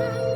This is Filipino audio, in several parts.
Thank you.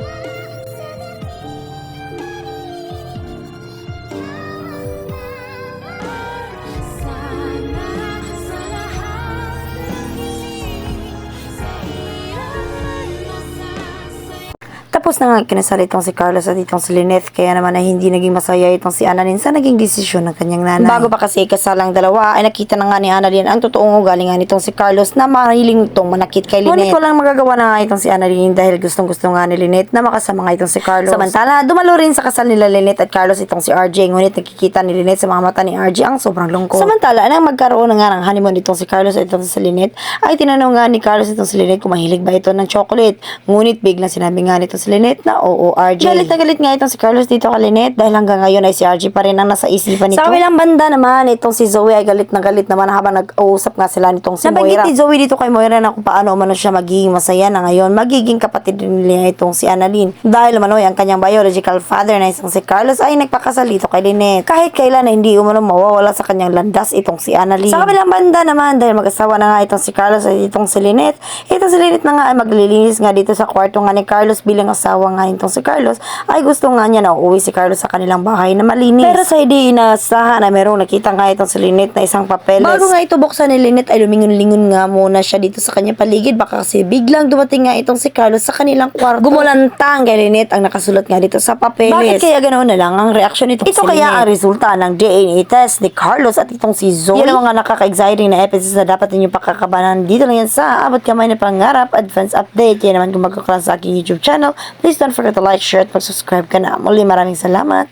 Tapos na nga kinasal itong si Carlos at itong si Lynette kaya naman ay hindi naging masaya itong si Annalyn sa naging desisyon ng kanyang nanay. Bago pa kasi kasalang dalawa ay nakita na nga ni Annalyn ang totoong ugalingan nitong si Carlos na mahiling itong manakit kay Lynette. Ngunit walang magagawa na nga itong si Annalyn dahil gustong gusto nga ni Lynette na makasama nga itong si Carlos. Samantala, dumalo rin sa kasal nila Lynette at Carlos itong si RJ ngunit nakikita ni Lynette sa mga mata ni RJ ang sobrang lungkot. Samantala, nang magkaroon na nga ng honeymoon itong si Carlos at itong si Lynette ay tinanong nga ni Carlos itong si Lynette kung mahilig ba ito ng chocolate. Ngunit biglang sinabi nga nito si Lynette na oo, RJ. Galit na galit nga itong si Carlos dito kay Lynette dahil hanggang ngayon ay si RJ pa rin ang nasa isipan nito. Sa kabilang banda naman, itong si Zoe ay galit na galit naman habang nag-uusap nga sila nitong si Moira. ni Zoe dito kay Moira na kung paano umano siya magiging masaya na ngayon. Magiging kapatid din nila itong si Annalyn. Dahil umano ang kanyang biological father na isang si Carlos ay nagpakasal dito kay Lynette. Kahit kailan hindi umano mawawala sa kanyang landas itong si Annalyn. Sa kabilang banda naman, dahil mag-asawa na nga itong si Carlos at itong si Lynette, itong si Lynette na nga ay maglilinis nga dito sa kwarto nga ni Carlos bilang asawa nga nitong si Carlos ay gusto nga niya na uuwi si Carlos sa kanilang bahay na malinis. Pero sa hindi inaasahan na merong nakita nga itong si Lynette na isang papeles. Bago nga ito buksan ni Lynette ay lumingon-lingon nga muna siya dito sa kanyang paligid baka kasi biglang dumating nga itong si Carlos sa kanilang kwarto. Gumulantang kay Lynette ang nakasulat nga dito sa papeles. Bakit kaya ganoon na lang ang reaksyon nitong ito si kaya ang resulta ng DNA test ni Carlos at itong si Zoe. Yan ang mga nakaka-exciting na episodes na dapat ninyong pakakabanan dito lang yan sa Abot Kamay na Pangarap Advance Update. Yan naman kung magkakaroon sa aking YouTube channel. Please don't forget to like, share at mag-subscribe ka na. Muli maraming salamat.